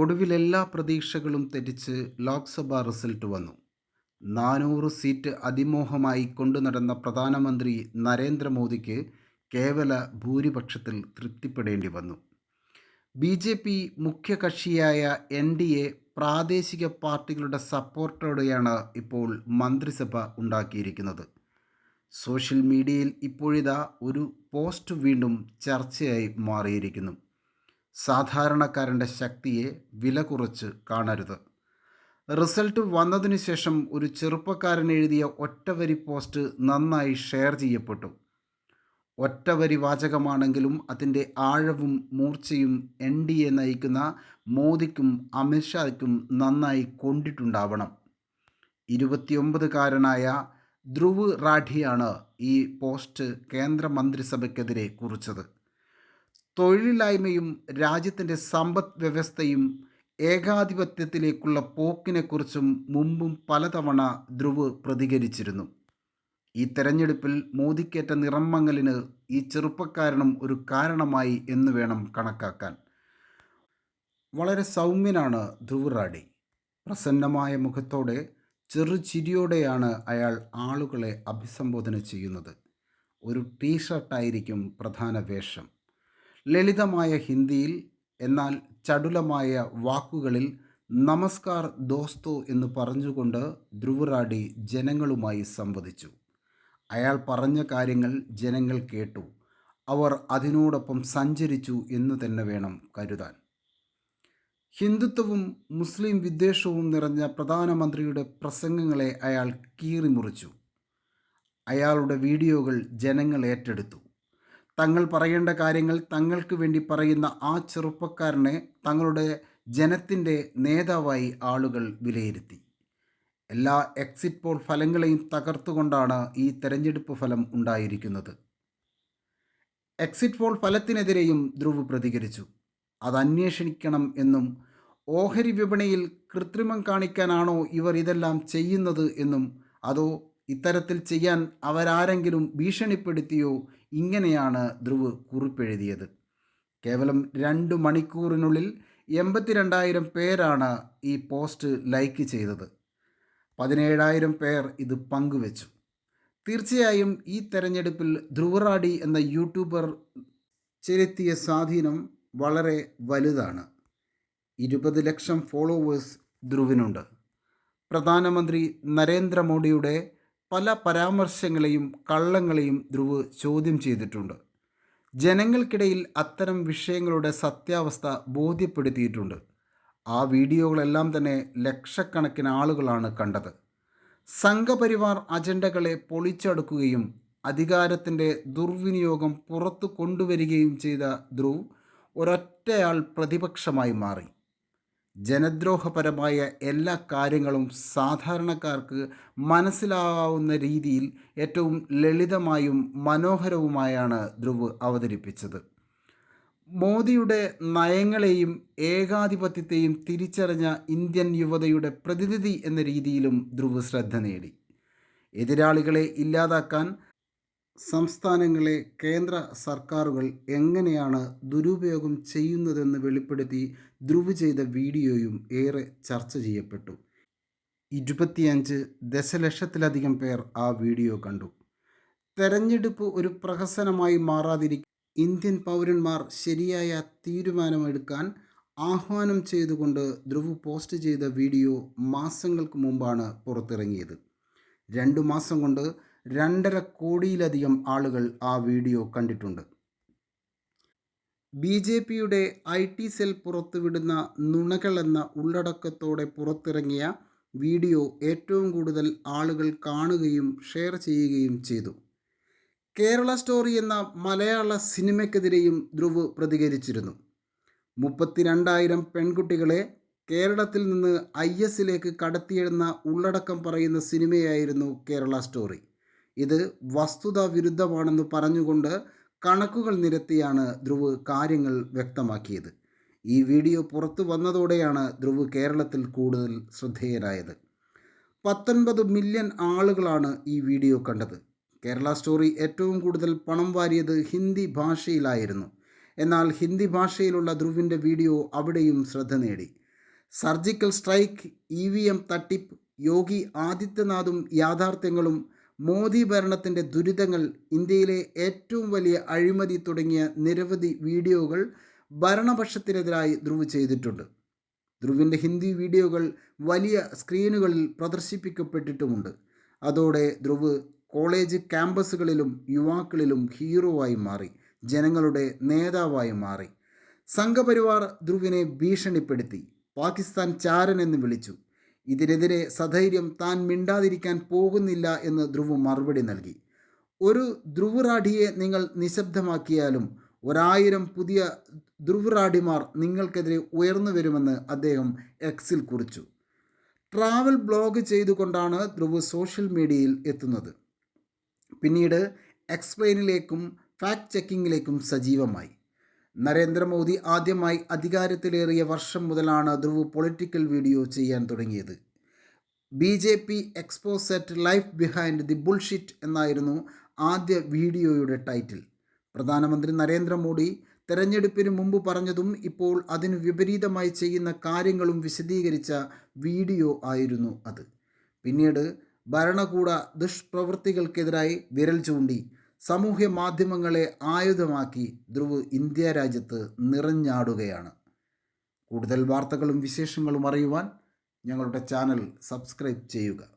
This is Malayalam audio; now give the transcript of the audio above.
ഒടുവിൽ എല്ലാ പ്രതീക്ഷകളും തെറ്റിച്ച് ലോക്സഭാ റിസൾട്ട് വന്നു. നാനൂറ് സീറ്റ് അതിമോഹമായി കൊണ്ടുനടന്ന പ്രധാനമന്ത്രി നരേന്ദ്രമോദിക്ക് കേവല ഭൂരിപക്ഷത്തിൽ തൃപ്തിപ്പെടേണ്ടി വന്നു. ബി ജെ പി മുഖ്യകക്ഷിയായ എൻ ഡി എ പ്രാദേശിക പാർട്ടികളുടെ സപ്പോർട്ടോടെയാണ് ഇപ്പോൾ മന്ത്രിസഭ ഉണ്ടാക്കിയിരിക്കുന്നത്. സോഷ്യൽ മീഡിയയിൽ ഇപ്പോഴിതാ ഒരു പോസ്റ്റ് വീണ്ടും ചർച്ചയായി മാറിയിരിക്കുന്നു. സാധാരണക്കാരന്റെ ശക്തിയെ വില കുറച്ച് കാണരുത്. റിസൾട്ട് വന്നതിന് ശേഷം ഒരു ചെറുപ്പക്കാരൻ എഴുതിയ ഒറ്റവരി പോസ്റ്റ് നന്നായി ഷെയർ ചെയ്യപ്പെട്ടു. ഒറ്റവരി വാചകമാണെങ്കിലും അതിന്റെ ആഴവും മൂർച്ചയും എൻ ഡി എ നയിക്കുന്ന മോദിക്കും അമിത്ഷായ്ക്കും നന്നായി കൊണ്ടിട്ടുണ്ടാവണം. ഇരുപത്തിയൊമ്പതുകാരനായ ധ്രുവ് റാഠിയാണ് ഈ പോസ്റ്റ് കേന്ദ്രമന്ത്രിസഭയ്ക്കെതിരെ കുറിച്ചത്. തൊഴിലില്ലായ്മയും രാജ്യത്തിന്റെ സമ്പദ് വ്യവസ്ഥയും ഏകാധിപത്യത്തിലേക്കുള്ള പോക്കിനെക്കുറിച്ചും മുമ്പും പലതവണ ധ്രുവ് പ്രതികരിച്ചിരുന്നു. ഈ തെരഞ്ഞെടുപ്പിൽ മോദിക്കേറ്റ നിറമങ്ങലിന് ഈ ചെറുപ്പക്കാരനും ഒരു കാരണമായി എന്ന് വേണം കണക്കാക്കാൻ. വളരെ സൗമ്യനാണ് ധ്രുവ് റാഡി പ്രസന്നമായ മുഖത്തോടെ ചെറുചിരിയോടെയാണ് അയാൾ ആളുകളെ അഭിസംബോധന ചെയ്യുന്നത്. ഒരു ടീഷർട്ടായിരിക്കും പ്രധാന വേഷം. ലളിതമായ ഹിന്ദിയിൽ എന്നാൽ ചടുലമായ വാക്കുകളിൽ നമസ്കാർ ദോസ്തോ എന്ന് പറഞ്ഞുകൊണ്ട് ധ്രുവറാഡി ജനങ്ങളുമായി സംവദിച്ചു. അയാൾ പറഞ്ഞ കാര്യങ്ങൾ ജനങ്ങൾ കേട്ടു. അവർ അതിനോടൊപ്പം സഞ്ചരിച്ചു എന്ന് തന്നെ വേണം കരുതാൻ. ഹിന്ദുത്വവും മുസ്ലിം വിദ്വേഷവും നിറഞ്ഞ പ്രധാനമന്ത്രിയുടെ പ്രസംഗങ്ങളെ അയാൾ കീറിമുറിച്ചു. അയാളുടെ വീഡിയോകൾ ജനങ്ങൾ ഏറ്റെടുത്തു. തങ്ങൾ പറയേണ്ട കാര്യങ്ങൾ തങ്ങൾക്ക് വേണ്ടി പറയുന്ന ആ ചെറുപ്പക്കാരനെ തങ്ങളുടെ ജനത്തിന്റെ നേതാവായി ആളുകൾ വിലയിരുത്തി. എല്ലാ എക്സിറ്റ് പോൾ ഫലങ്ങളെയും തകർത്തുകൊണ്ടാണ് ഈ തെരഞ്ഞെടുപ്പ് ഫലം ഉണ്ടായിരിക്കുന്നത്. എക്സിറ്റ് പോൾ ഫലത്തിനെതിരെയും ധ്രുവ് പ്രതികരിച്ചു. അത് അന്വേഷിക്കണം എന്നും ഓഹരി വിപണിയിൽ കൃത്രിമം കാണിക്കാനാണോ ഇവർ ഇതെല്ലാം ചെയ്യുന്നത് എന്നും അതോ ഇത്തരത്തിൽ ചെയ്യാൻ അവരാരെങ്കിലും ഭീഷണിപ്പെടുത്തിയോ ഇങ്ങനെയാണ് ധ്രുവ് കുറിപ്പെഴുതിയത്. കേവലം രണ്ട് മണിക്കൂറിനുള്ളിൽ എൺപത്തിരണ്ടായിരം പേരാണ് ഈ പോസ്റ്റ് ലൈക്ക് ചെയ്തത്. പതിനേഴായിരം പേർ ഇത് പങ്കുവച്ചു. തീർച്ചയായും ഈ തെരഞ്ഞെടുപ്പിൽ ധ്രുവറാഡി എന്ന യൂട്യൂബർ ചെലുത്തിയ സ്വാധീനം വളരെ വലുതാണ്. ഇരുപത് ലക്ഷം ഫോളോവേഴ്സ് ധ്രുവിനുണ്ട്. പ്രധാനമന്ത്രി നരേന്ദ്രമോദിയുടെ പല പരാമർശങ്ങളെയും കള്ളങ്ങളെയും ധ്രുവ് ചോദ്യം ചെയ്തിട്ടുണ്ട്. ജനങ്ങൾക്കിടയിൽ അത്തരം വിഷയങ്ങളുടെ സത്യാവസ്ഥ ബോധ്യപ്പെടുത്തിയിട്ടുണ്ട്. ആ വീഡിയോകളെല്ലാം തന്നെ ലക്ഷക്കണക്കിന് ആളുകളാണ് കണ്ടത്. സംഘപരിവാർ അജണ്ടകളെ പൊളിച്ചടുക്കുകയും അധികാരത്തിന്റെ ദുർവിനിയോഗം പുറത്തു കൊണ്ടുവരികയും ചെയ്ത ധ്രുവ് ഒരൊറ്റയാൾ പ്രതിപക്ഷമായി മാറി. ജനദ്രോഹപരമായ എല്ലാ കാര്യങ്ങളും സാധാരണക്കാർക്ക് മനസ്സിലാവുന്ന രീതിയിൽ ഏറ്റവും ലളിതമായും മനോഹരവുമായാണ് ധ്രുവ് അവതരിപ്പിച്ചത്. മോദിയുടെ നയങ്ങളെയും ഏകാധിപത്യത്തെയും തിരിച്ചറിഞ്ഞ ഇന്ത്യൻ യുവതയുടെ പ്രതിനിധി എന്ന രീതിയിലും ധ്രുവ് ശ്രദ്ധ നേടി. എതിരാളികളെ ഇല്ലാതാക്കാൻ സംസ്ഥാനങ്ങളെ കേന്ദ്ര സർക്കാരുകൾ എങ്ങനെയാണ് ദുരുപയോഗം ചെയ്യുന്നതെന്ന് വെളിപ്പെടുത്തി ധ്രുവ് ചെയ്ത വീഡിയോയും ഏറെ ചർച്ച ചെയ്യപ്പെട്ടു. ഇരുപത്തിയഞ്ച് ദശലക്ഷത്തിലധികം പേർ ആ വീഡിയോ കണ്ടു. തെരഞ്ഞെടുപ്പ് ഒരു പ്രഹസനമായി മാറാതിരിക്കും ഇന്ത്യൻ പൗരന്മാർ ശരിയായ തീരുമാനമെടുക്കാൻ ആഹ്വാനം ചെയ്തുകൊണ്ട് ധ്രുവ് പോസ്റ്റ് ചെയ്ത വീഡിയോ മാസങ്ങൾക്ക് മുമ്പാണ് പുറത്തിറങ്ങിയത്. രണ്ടു മാസം കൊണ്ട് രണ്ടര കോടിയിലധികം ആളുകൾ ആ വീഡിയോ കണ്ടിട്ടുണ്ട്. ബി ജെ പിയുടെ ഐ ടി സെൽ പുറത്തുവിടുന്ന നുണകൾ എന്ന ഉള്ളടക്കത്തോടെ പുറത്തിറങ്ങിയ വീഡിയോ ഏറ്റവും കൂടുതൽ ആളുകൾ കാണുകയും ഷെയർ ചെയ്യുകയും ചെയ്തു. കേരള സ്റ്റോറി എന്ന മലയാള സിനിമയ്ക്കെതിരെയും ധ്രുവ് പ്രതികരിച്ചിരുന്നു. മുപ്പത്തിരണ്ടായിരം പെൺകുട്ടികളെ കേരളത്തിൽ നിന്ന് ഐ എസിലേക്ക് കടത്തിയിടുന്ന ഉള്ളടക്കം പറയുന്ന സിനിമയായിരുന്നു കേരള സ്റ്റോറി. ഇത് വസ്തുത വിരുദ്ധമാണെന്ന് പറഞ്ഞുകൊണ്ട് കണക്കുകൾ നിരത്തിയാണ് ധ്രുവ് കാര്യങ്ങൾ വ്യക്തമാക്കിയത്. ഈ വീഡിയോ പുറത്തു വന്നതോടെയാണ് ധ്രുവ് കേരളത്തിൽ കൂടുതൽ ശ്രദ്ധേയരായത് പത്തൊൻപത് മില്യൺ ആളുകളാണ് ഈ വീഡിയോ കണ്ടത്. കേരള സ്റ്റോറി ഏറ്റവും കൂടുതൽ പണം വാരിയത് ഹിന്ദി ഭാഷയിലായിരുന്നു. എന്നാൽ ഹിന്ദി ഭാഷയിലുള്ള ധ്രുവിന്റെ വീഡിയോ അവിടെയും ശ്രദ്ധ നേടി. Surgical strike E V M തട്ടിപ്പ് യോഗി ആദിത്യനാഥും യാഥാർത്ഥ്യങ്ങളും മോദി ഭരണത്തിന്റെ ദുരിതങ്ങൾ ഇന്ത്യയിലെ ഏറ്റവും വലിയ അഴിമതി തുടങ്ങിയ നിരവധി വീഡിയോകൾ ഭരണപക്ഷത്തിനെതിരായി ധ്രുവ് ചെയ്തിട്ടുണ്ട്. ധ്രുവിന്റെ ഹിന്ദി വീഡിയോകൾ വലിയ സ്ക്രീനുകളിൽ പ്രദർശിപ്പിക്കപ്പെട്ടിട്ടുമുണ്ട്. അതോടെ ധ്രുവ് കോളേജ് ക്യാമ്പസുകളിലും യുവാക്കളിലും ഹീറോവായി മാറി ജനങ്ങളുടെ നേതാവായി മാറി. സംഘപരിവാർ ധ്രുവിനെ ഭീഷണിപ്പെടുത്തി. പാകിസ്ഥാൻ ചാരൻ എന്ന് വിളിച്ചു. ഇതിനെതിരെ സധൈര്യം താൻ മിണ്ടാതിരിക്കാൻ പോകുന്നില്ല എന്ന് ധ്രുവ് മറുപടി നൽകി. ഒരു ധ്രുവറാഠിയെ നിങ്ങൾ നിശബ്ദമാക്കിയാലും ഒരായിരം പുതിയ ധ്രുവറാഠിമാർ നിങ്ങൾക്കെതിരെ ഉയർന്നു വരുമെന്ന് അദ്ദേഹം എക്സിൽ കുറിച്ചു. ട്രാവൽ ബ്ലോഗ് ചെയ്തുകൊണ്ടാണ് ധ്രുവ് സോഷ്യൽ മീഡിയയിൽ എത്തുന്നത്. പിന്നീട് എക്സ്പ്ലെയിനിലേക്കും ഫാക്ട് ചെക്കിങ്ങിലേക്കും സജീവമായി. നരേന്ദ്രമോദി ആദ്യമായി അധികാരത്തിലേറിയ വർഷം മുതലാണ് ധ്രുവ് പൊളിറ്റിക്കൽ വീഡിയോ ചെയ്യാൻ തുടങ്ങിയത്. B J P exposed life behind the bullshit എന്നായിരുന്നു ആദ്യ വീഡിയോയുടെ ടൈറ്റിൽ. പ്രധാനമന്ത്രി നരേന്ദ്രമോദി തെരഞ്ഞെടുപ്പിന് മുമ്പ് പറഞ്ഞതും ഇപ്പോൾ അതിന് വിപരീതമായി ചെയ്യുന്ന കാര്യങ്ങളും വിശദീകരിച്ച വീഡിയോ ആയിരുന്നു അത്. പിന്നീട് ഭരണകൂട ദുഷ്പ്രവൃത്തികൾക്കെതിരായി വിരൽ ചൂണ്ടി സാമൂഹ്യ മാധ്യമങ്ങളെ ആയുധമാക്കി ധ്രുവ് ഇന്ത്യ രാജ്യത്ത് നിറഞ്ഞാടുകയാണ്. കൂടുതൽ വാർത്തകളും വിശേഷങ്ങളും അറിയുവാൻ ഞങ്ങളുടെ ചാനൽ സബ്സ്ക്രൈബ് ചെയ്യുക.